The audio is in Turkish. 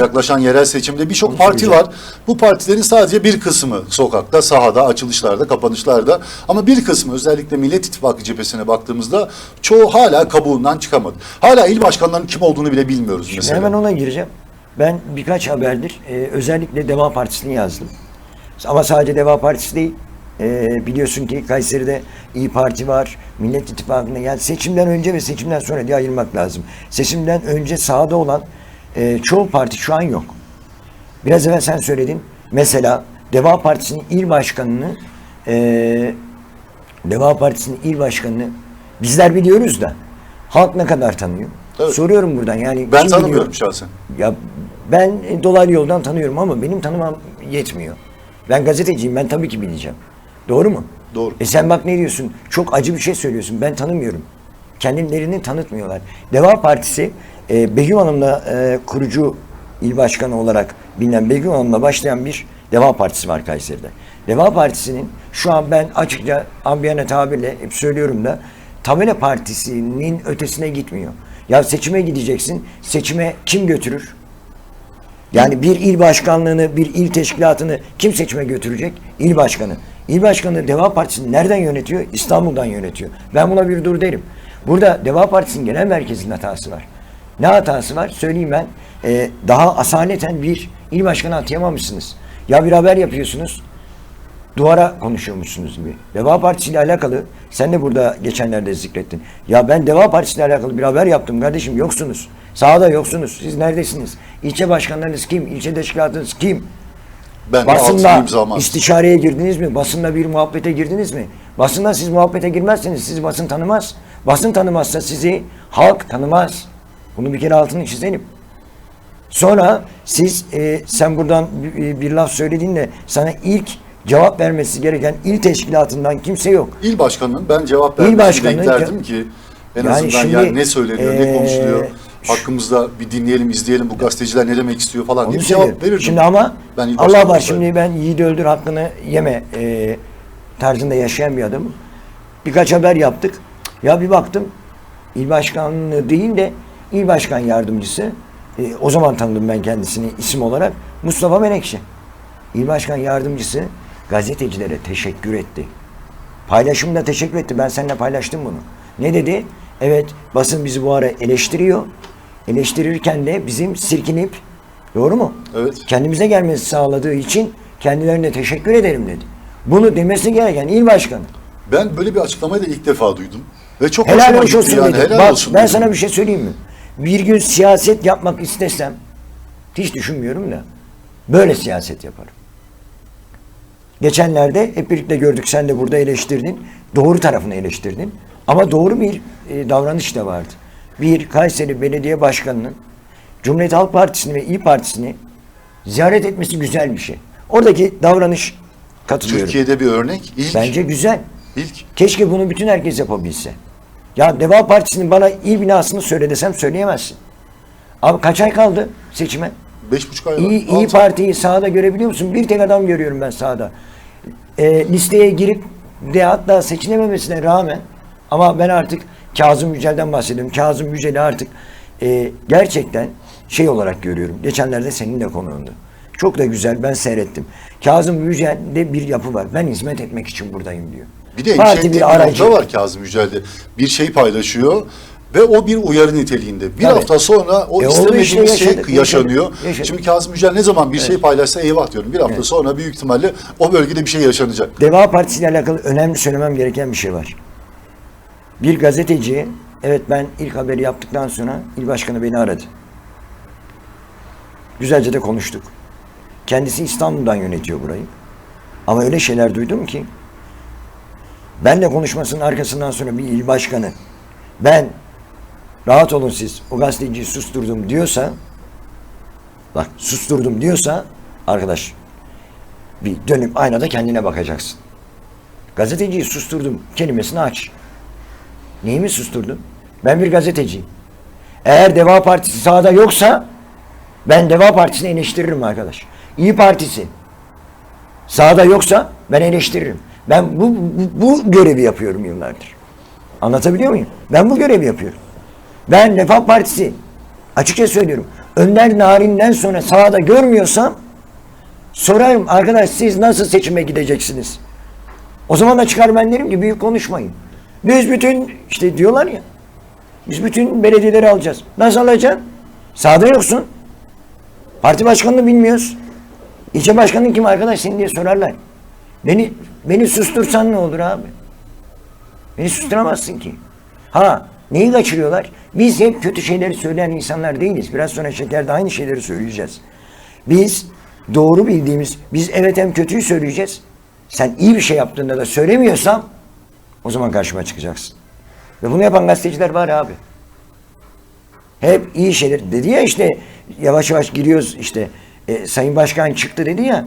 Yaklaşan yerel seçimde birçok parti var. Bu partilerin sadece bir kısmı sokakta, sahada, açılışlarda, kapanışlarda ama bir kısmı özellikle Millet İttifakı cephesine baktığımızda çoğu hala kabuğundan çıkamadı. Hala il başkanlarının kim olduğunu bile bilmiyoruz mesela. Hemen ona gireceğim. Ben birkaç haberdir e, özellikle Deva Partisi'ni yazdım. Ama sadece Deva Partisi değil. E, biliyorsun ki Kayseri'de İyi Parti var, Millet İttifakı'na yani seçimden önce ve seçimden sonra diye ayırmak lazım. Seçimden önce sahada olan e, çoğu parti şu an yok. Biraz evvel sen söyledin. Mesela Deva Partisi'nin il başkanını e, Deva Partisi'nin il başkanını bizler biliyoruz da halk ne kadar tanıyor? Evet. Soruyorum buradan yani. Ben tanımıyorum biliyor? şahsen. Ya ben dolaylı yoldan tanıyorum ama benim tanımam yetmiyor. Ben gazeteciyim ben tabii ki bileceğim. Doğru mu? Doğru. E sen bak ne diyorsun? Çok acı bir şey söylüyorsun. Ben tanımıyorum. Kendilerini tanıtmıyorlar. Deva Partisi e, Begüm Hanım'la e, kurucu il başkanı olarak bilinen Begüm Hanım'la başlayan bir Deva Partisi var Kayseri'de. Deva Partisi'nin şu an ben açıkça ambiyane tabirle hep söylüyorum da tabela partisinin ötesine gitmiyor. Ya seçime gideceksin. Seçime kim götürür? Yani bir il başkanlığını, bir il teşkilatını kim seçime götürecek? İl başkanı. İl başkanı Deva Partisi'ni nereden yönetiyor? İstanbul'dan yönetiyor. Ben buna bir dur derim. Burada Deva Partisi'nin genel merkezinin hatası var. Ne hatası var? Söyleyeyim ben. Ee, daha asaleten bir il başkanı atayamamışsınız. Ya bir haber yapıyorsunuz. Duvara konuşuyormuşsunuz gibi. Deva Partisi ile alakalı sen de burada geçenlerde zikrettin. Ya ben Deva Partisi ile alakalı bir haber yaptım kardeşim yoksunuz. Sahada yoksunuz. Siz neredesiniz? İlçe başkanlarınız kim? İlçe teşkilatınız kim? Ben Basınla istişareye girdiniz mi? Basınla bir muhabbete girdiniz mi? Basınla siz muhabbete girmezseniz sizi basın tanımaz. Basın tanımazsa sizi halk tanımaz. Bunu bir kere altını çizelim. Sonra siz e, sen buradan bir, bir laf söylediğinde sana ilk cevap vermesi gereken il teşkilatından kimse yok. İl başkanının ben cevap vermesini başkanının- beklerdim ki en Yani azından şimdi, yani ne söyleniyor, ne eee, konuşuluyor. Hakkımızda bir dinleyelim, izleyelim bu gazeteciler ne demek istiyor falan diye bir cevap verirdim. Şimdi ama Ben Allah var şimdi ben yiğidi öldür hakkını yeme e, tarzında yaşayan bir adamım. Birkaç haber yaptık. Ya bir baktım il başkanlığı değil de il başkan yardımcısı e, o zaman tanıdım ben kendisini isim olarak Mustafa Menekşe. İl başkan yardımcısı gazetecilere teşekkür etti. Paylaşımda teşekkür etti. Ben seninle paylaştım bunu. Ne dedi? Evet basın bizi bu ara eleştiriyor. Eleştirirken de bizim sirkinip doğru mu? Evet. Kendimize gelmesi sağladığı için kendilerine teşekkür ederim dedi. Bunu demesi gereken il başkanı. Ben böyle bir açıklamayı da ilk defa duydum. Ve çok Helal hoşuma olsun yani. dedi. Helal Bak olsun ben dedim. sana bir şey söyleyeyim mi? Bir gün siyaset yapmak istesem hiç düşünmüyorum da böyle siyaset yaparım. Geçenlerde hep birlikte gördük sen de burada eleştirdin. Doğru tarafını eleştirdin. Ama doğru bir e, davranış da vardı. Bir Kayseri Belediye Başkanı'nın Cumhuriyet Halk Partisi'ni ve İyi Partisi'ni ziyaret etmesi güzel bir şey. Oradaki davranış katılıyorum. Türkiye'de bir örnek. İlk. Bence güzel. İlk. Keşke bunu bütün herkes yapabilse. Ya Deva Partisi'nin bana il binasını söyle desem söyleyemezsin. Abi kaç ay kaldı seçime? Beş buçuk ay var. İyi, iyi Altı. Parti'yi sahada görebiliyor musun? Bir tek adam görüyorum ben sahada. E, listeye girip de hatta seçilememesine rağmen ama ben artık Kazım Yücel'den bahsediyorum. Kazım Yücel'i artık e, gerçekten şey olarak görüyorum. Geçenlerde seninle konuğundu. Çok da güzel ben seyrettim. Kazım Yücel'de bir yapı var. Ben hizmet etmek için buradayım diyor. Bir de endişe bir bir nokta var Kazım Yücel'de. Bir şey paylaşıyor ve o bir uyarı niteliğinde. Bir Tabii. hafta sonra o E, istemediğimiz işte, şey yaşadık, yaşanıyor. yaşadık, yaşadık. Şimdi Kazım Yücel ne zaman bir şey paylaşsa eyvah diyorum. Bir hafta sonra büyük ihtimalle o bölgede bir şey yaşanacak. Deva Partisi ile alakalı önemli söylemem gereken bir şey var. Bir gazeteci, evet ben ilk haberi yaptıktan sonra il başkanı beni aradı. Güzelce de konuştuk. Kendisi İstanbul'dan yönetiyor burayı. Ama öyle şeyler duydum ki benle konuşmasının arkasından sonra bir il başkanı ben rahat olun siz o gazeteciyi susturdum diyorsa bak susturdum diyorsa arkadaş bir dönüp aynada kendine bakacaksın. Gazeteciyi susturdum kelimesini aç. Neyimi susturdun? Ben bir gazeteciyim. Eğer Deva Partisi sahada yoksa ben Deva Partisi'ni eleştiririm arkadaş. İyi Partisi sahada yoksa ben eleştiririm. Ben bu, bu, bu görevi yapıyorum yıllardır. Anlatabiliyor muyum? Ben bu görevi yapıyorum. Ben Refah Partisi açıkça söylüyorum. Önder Narin'den sonra sahada görmüyorsam sorarım arkadaş siz nasıl seçime gideceksiniz? O zaman da çıkar ben derim ki büyük konuşmayın. Biz bütün işte diyorlar ya biz bütün belediyeleri alacağız. Nasıl alacaksın? Sahada yoksun. Parti başkanını bilmiyoruz. İlçe başkanın kim arkadaş senin diye sorarlar. Beni beni sustursan ne olur abi? Beni susturamazsın ki. Ha neyi kaçırıyorlar? Biz hep kötü şeyleri söyleyen insanlar değiliz. Biraz sonra şekerde aynı şeyleri söyleyeceğiz. Biz doğru bildiğimiz, biz evet hem kötüyü söyleyeceğiz. Sen iyi bir şey yaptığında da söylemiyorsam o zaman karşıma çıkacaksın. Ve bunu yapan gazeteciler var abi. Hep iyi şeyler dedi ya işte yavaş yavaş giriyoruz işte e, Sayın Başkan çıktı dedi ya